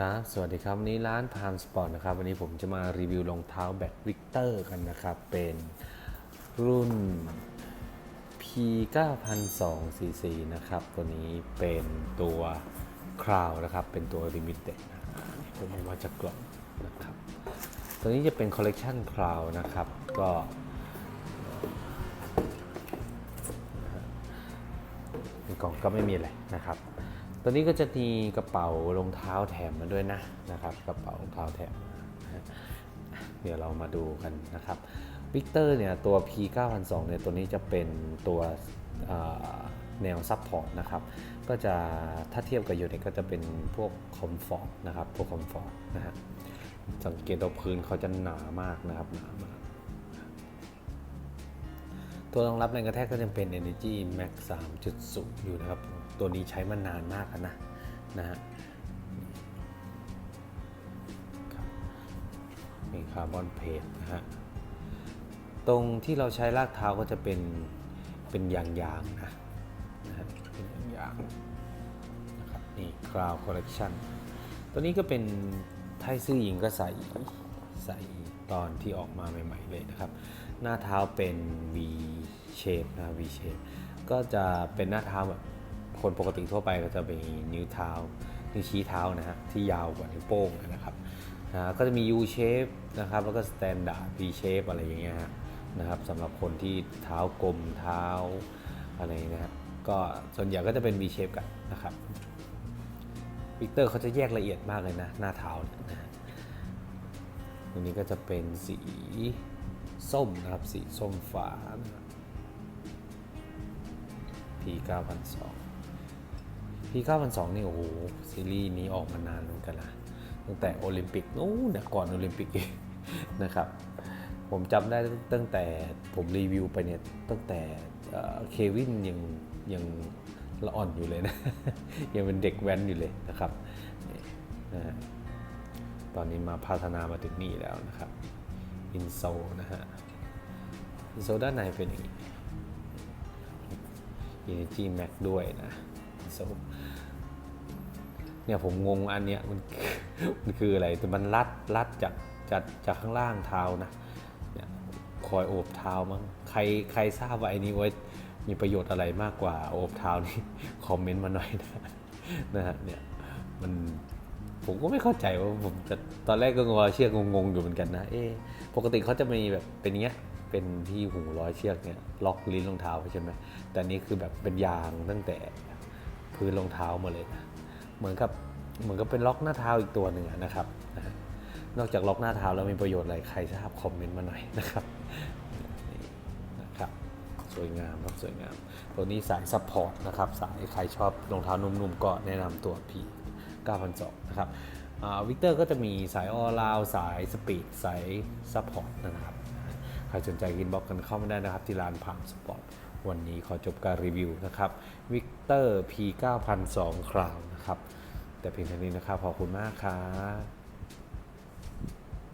ครับ สวัสดีครับ วันนี้ร้านพามสปอร์ตนะครับ วันนี้ผมจะมารีวิวรองเท้าแบตวิกเตอร์กันนะครับ เป็นรุ่น P 9 0 0 cc นะครับ ตัวนี้เป็นตัวคราวนะครับ เป็นตัว Limited นะผมเอามาจากกล่องนะครับ ตัวนี้จะเป็นคอลเลกชันคราวนะครับ ก็ในกล่องก็ไม่มีอะไรนะครับ ตัวนี้ก็จะมีกระเป๋ารองเท้าแถมมาด้วยนะนะครับกระเป๋ารองเท้าแถมเดี๋ยวเรามาดูกันนะครับวิกเตอร์เนี่ยตัว P 9002เนี่ยตัวนี้จะเป็นตัวแนวซับพอร์ตนะครับก็จะถ้าเทียบกับยูเน็ก็จะเป็นพวกคอมฟอร์ตนะครับพวกคอมฟอร์ตนะฮะสังเกตตัวพื้นเขาจะหนามากนะครับหนามากตัวรองรับแรงกระแทกก็จะเป็น Energy Max 3.0 อยู่นะครับ ตัวนี้ใช้มานานมากแล้วนะนะฮะครับมีคาร์บอนเพจนะฮะ ตรงที่เราใช้ลากเท้าก็จะเป็นเป็นยางยางๆนะนะฮะเป็นยางยางๆนะครับนี่ Cloud Collection ตัวนี้ก็เป็นไทซื่อหญิงก็ใส่ใส่ตอนที่ออกมาใหม่ ๆ เลยนะครับ หน้าเท้าเป็น V shape นะ V shape ก็จะเป็นหน้าเท้าแบบ คนปกติทั่วไปก็จะมีนิ้วเท้า นิ้วชี้เท้านะฮะที่ยาวกว่านิ้วโป้งนะครับนะก็จะมี U shape นะครับแล้วก็ standard V shape อะไรอย่างเงี้ยนะครับสำหรับคนที่เท้ากลมเท้าอะไรนะฮะก็ส่วนใหญ่ก็จะเป็น V shape กันนะครับวิกเตอร์เขาจะแยกละเอียดมากเลยนะหน้าเท้าเนี่นะตรงนี้ก็จะเป็นสีส้มนะครับ สีส้มฟ้านะ P 9 0 0 ปี2002นี่โอ้โหซีรีส์นี้ออกมานานเหมือนกันนะตั้งแต่โอลิมปิกนู้นก่อนโอลิมปิกนะครับ ผมจำได้ตั้งแต่ผมรีวิวไปเนี่ยตั้งแต่เควินยังยังละอ่อนอยู่เลยนะ ยังเป็นเด็กแว้นอยู่เลยนะครับตอนนี้มาพัฒนามาถึงนี่แล้วนะครับอินโซนะฮะโซด้านในเป็นอย่างนี้ Energy ด้วยนะ โซเนี่ยผมงงอันเนี้ยมันมันคืออะไรแต่มันรัดรัดจากจากจากข้างล่างเท้านะเนี่ยคอยโอบเท้ามั้งใครใครทราบว่าไอ้นี้ไว้มีประโยชน์อะไรมากกว่าโอบเท้านี่คอมเมนต์มาหน่อยนะนะฮะเนี่ยมันผมก็ไม่เข้าใจว่าผมจะตอนแรกก็งอเชือกงงๆอยู่เหมือนกันนะเอ๊ะปกติเขาจะมีแบบเป็นอย่างเงี้ยเป็นที่หูร้อยเชือกเนี่ยล็อกลิ้นรองเท้าใช่ไหมแต่นนี้คือแบบเป็นยางตั้งแต่ พื้นรองเท้ามาเลยนะเหมือนกับเหมือนกับเป็นล็อกหน้าเท้าอีกตัวหนึ่งนะครับนะนอกจากล็อกหน้าเท้าแล้วมีประโยชน์อะไรใครทราบคอมเมนต์มาหน่อยนะครับนะครับ สวยงามครับสวยงาม ตัวนี้สายซัพพอร์ตนะครับสายใครชอบรองเท้านุ่มๆ ก็แนะนำตัว P 9,200นะครับวิกเตอร์ก็จะมีสายออลาวสายสปีดสายซัพพอร์ตนะครับ ใครสนใจกินบ็อกกันเข้ามาได้นะครับ ที่ร้านพามสปอร์ต วันนี้ขอจบการรีวิวนะครับวิกเตอร์ P 9002คราวนะครับ แต่เพียงเท่านี้นะครับ ขอบคุณมากครับ